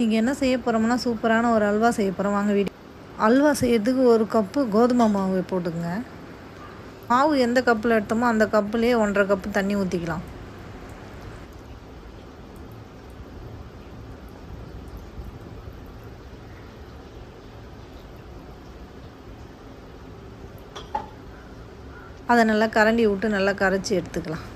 நீங்கள் என்ன செய்ய போகிறோம்னா சூப்பரான ஒரு அல்வா செய்ய போகிறோம் வாங்க வீடு. அல்வா செய்யறதுக்கு ஒரு கப்பு கோதுமை மாவு போட்டுக்கோங்க. மாவு எந்த கப்பில் எடுத்தோமோ அந்த கப்புலேயே ஒன்றரை கப்பு தண்ணி ஊற்றிக்கலாம் அதை நல்லா கரண்டி விட்டு நல்லா கரைச்சி எடுத்துக்கலாம்.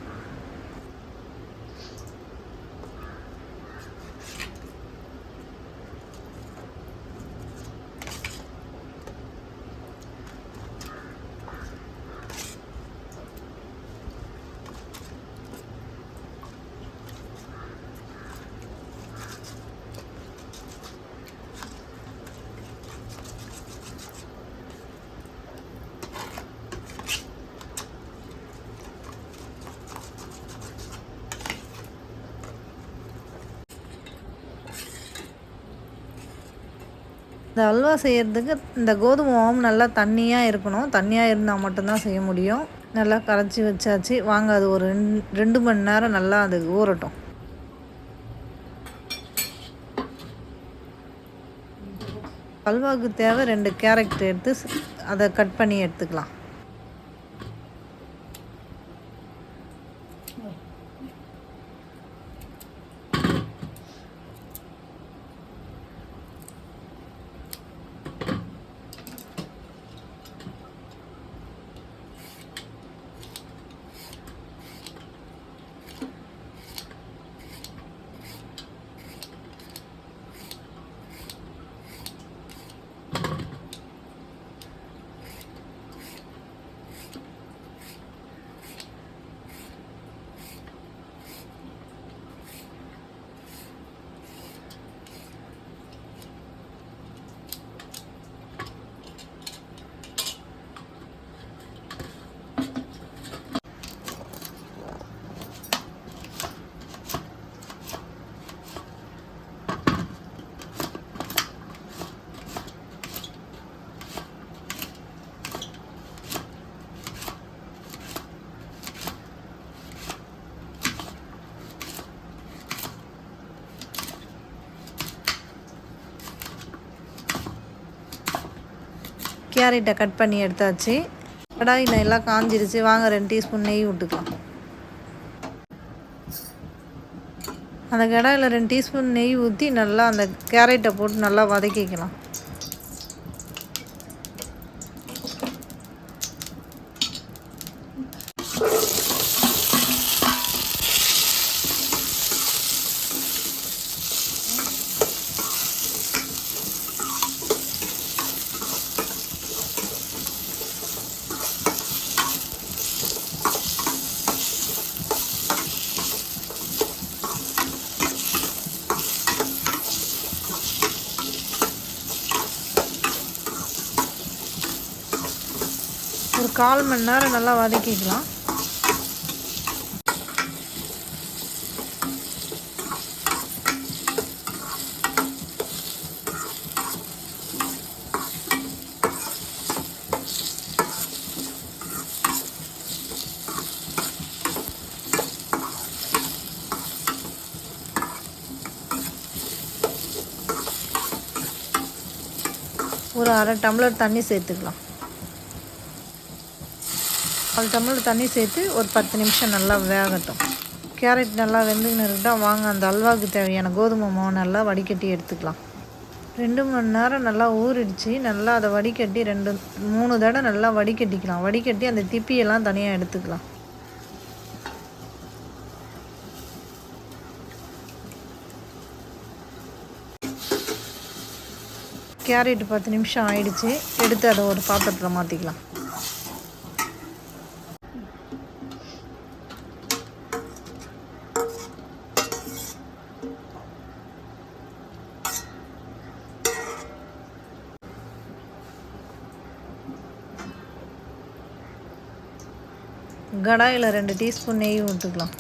இந்த அல்வா செய்கிறதுக்கு இந்த கோதுமை மாவு நல்லா தண்ணியாக இருக்கணும். தண்ணியாக இருந்தால் மட்டும்தான் செய்ய முடியும். நல்லா கரைச்சி வச்சாச்சு. வாங்க அது ஒரு ரெண்டு ரெண்டு மணி நேரம் நல்லா அது ஊறட்டும். அல்வாவுக்கு தேவை ரெண்டு கேரட் எடுத்து அதை கட் பண்ணி எடுத்துக்கலாம். கேரட்டை கட் பண்ணி எடுத்தாச்சு. கடாயில் எல்லாம் காஞ்சிருச்சு. வாங்க ரெண்டு டீஸ்பூன் நெய் விட்டுக்கலாம் அந்த கடாயில் ரெண்டு டீஸ்பூன் நெய் ஊற்றி நல்லா அந்த கேரட்டை போட்டு நல்லா வதக்கிக்கலாம் ஒரு கால் மணி நேரம் நல்லா வதக்கிக்கலாம். ஒரு அரை டம்ளர் தண்ணி சேர்த்துக்கலாம். அது டம்ளர் தண்ணி சேர்த்து ஒரு பத்து நிமிஷம் நல்லா வேகட்டும். கேரட் நல்லா வெந்துன்னு இருக்கட்டும் வாங்க அந்த அல்வாவுக்கு தேவையான கோதுமை மாவு நல்லா வடிகட்டி எடுத்துக்கலாம். ரெண்டு மணி நேரம் நல்லா ஊறிடுச்சு. நல்லா அதை வடிகட்டி ரெண்டு மூணு தடவை நல்லா வடிகட்டிக்கலாம். வடிகட்டி அந்த திப்பியெல்லாம் தனியாக எடுத்துக்கலாம். கேரட் பத்து நிமிஷம் ஆயிடுச்சு. எடுத்து அதை ஒரு பாத்திரத்தில் மாற்றிக்கலாம் கடாயில் ரெண்டு டீஸ்பூன் நெய் விட்டுக்கலாம்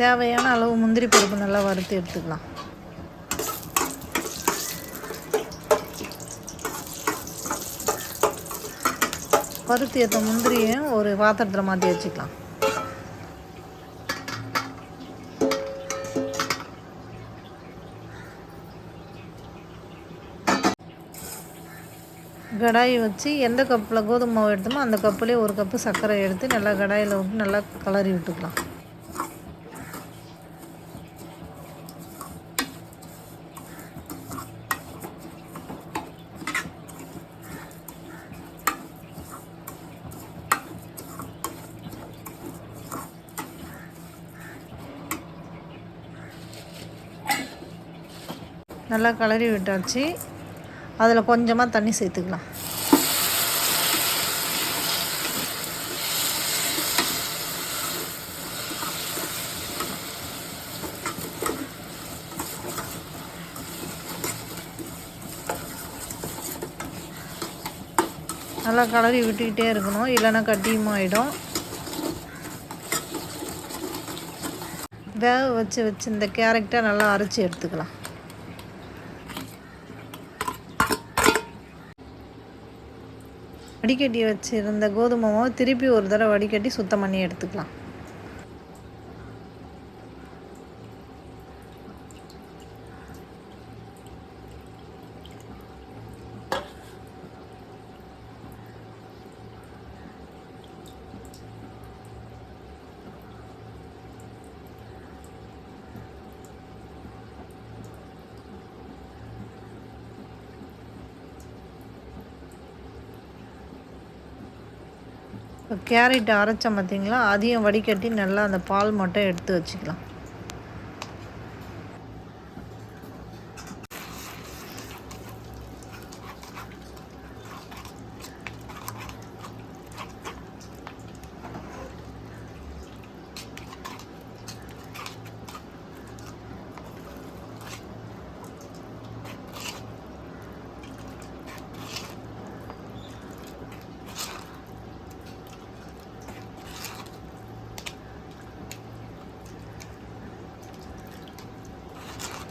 தேவையான அளவு முந்திரி பருப்பு நல்லா வறுத்து எடுத்துக்கலாம். பருத்தி ஏற்ற முந்திரியும் ஒரு பாத்திரத்தில் மாற்றி வச்சுக்கலாம். கடாய் வச்சு எந்த கப்பில் கோதுமை மாவு எடுத்தோமோ அந்த கப்புலேயே ஒரு கப்பு சர்க்கரை எடுத்து நல்லா கடாயில் விட்டு நல்லா கலரி விட்டுக்கலாம். நல்லா கலரி விட்டாச்சு. அதில் கொஞ்சமாக தண்ணி சேர்த்துக்கலாம். நல்லா கலரி விட்டுக்கிட்டே இருக்கணும். இல்லைன்னா கட்டியும் ஆகிடும் வேக வச்சு வச்சு இந்த கேரக்டை நல்லா அரைச்சி எடுத்துக்கலாம். வடிகட்டி வச்சுருந்த கோதுமை மாவு திருப்பி ஒரு தடவை வடிகட்டி சுத்தம் பண்ணி எடுத்துக்கலாம். இப்போ கேரட் அரைச்சோம் பார்த்திங்களா? அதையும் வடிகட்டி நல்லா அந்த பால் மட்டும் எடுத்து வச்சுக்கலாம்.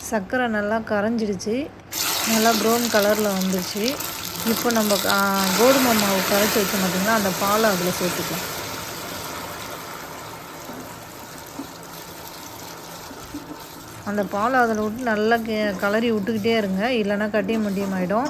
சர்க்கரை நல்லா கரைஞ்சிடுச்சு. நல்லா ப்ரௌன் கலரில் வந்துடுச்சு இப்போ நம்ம கோதுமை மாவு கரைச்சி வச்சோம் பார்த்திங்கன்னா அந்த பாலை அதில் சேர்த்துக்கலாம். அந்த பாலை அதில் விட்டு நல்லா கலரி விட்டுக்கிட்டே இருங்க. இல்லைன்னா கட்டியும் முடியும் ஆகிடும்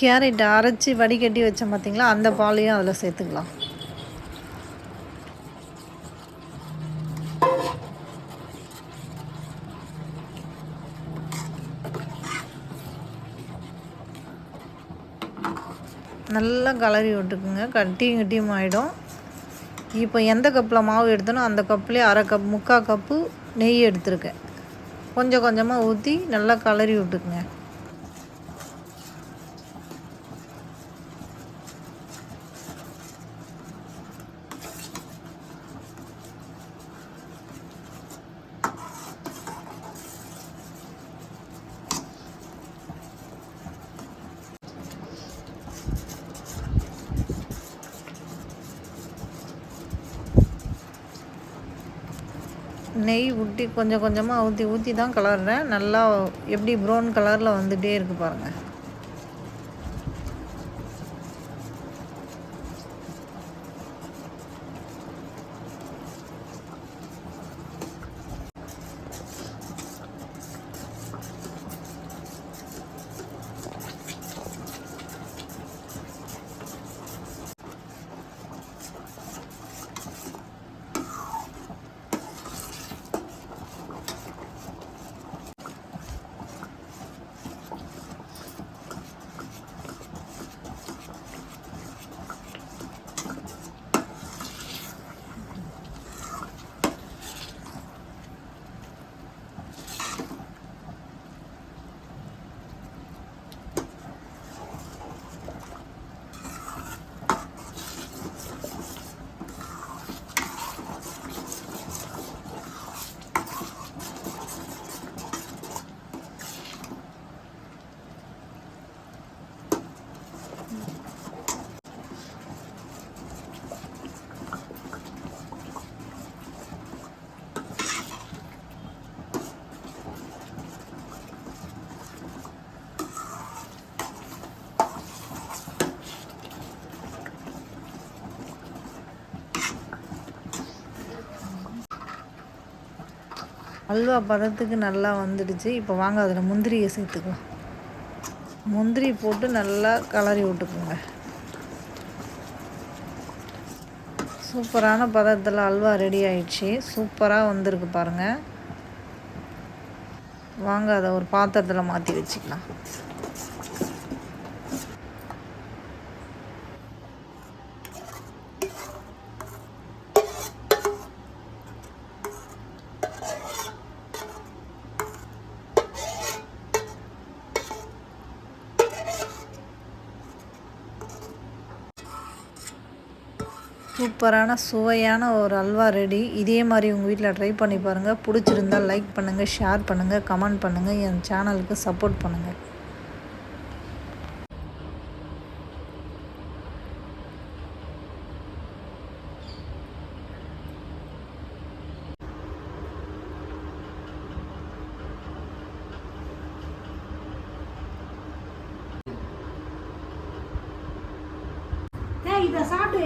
கேரட் அரைச்சி வடிகட்டி வச்சோம் பார்த்திங்களா அந்த பாலையும் அதில் சேர்த்துக்கலாம். நல்லா கலரி விட்டுக்குங்க. கட்டியும் கட்டியும் ஆகிடும் இப்போ எந்த கப்பில் மாவு எடுத்தனோ அந்த கப்லேயே அரை கப் முக்கால் கப்பு நெய் எடுத்துருக்கேன். கொஞ்சம் கொஞ்சமாக ஊற்றி நல்லா கலரி விட்டுக்குங்க. நெய் ஊட்டி கொஞ்சம் கொஞ்சமாக ஊற்றி ஊற்றி தான் கலர்றேன். நல்லா எப்படி ப்ரௌன் கலரில் வந்துகிட்டே இருக்குது பாருங்கள் அல்வா பதத்துக்கு நல்லா வந்துடுச்சு. இப்போ வாங்க அதில் முந்திரியை சேர்த்துக்கலாம். முந்திரி போட்டு நல்லா கலரி விட்டுக்குங்க. சூப்பரான பதத்தில் அல்வா ரெடி ஆயிடுச்சு. சூப்பராக வந்திருக்கு பாருங்கள் வாங்க அதை ஒரு பாத்திரத்தில் மாற்றி வச்சுக்கலாம். சூப்பரான சுவையான ஒரு அல்வா ரெடி. இதே மாதிரி உங்கள் வீட்டில் ட்ரை பண்ணி பாருங்கள் பிடிச்சிருந்தால் லைக் பண்ணுங்கள் ஷேர் பண்ணுங்கள் கமெண்ட் பண்ணுங்கள் என் சேனலுக்கு சப்போர்ட் பண்ணுங்கள் இதை சாப்பிட்டு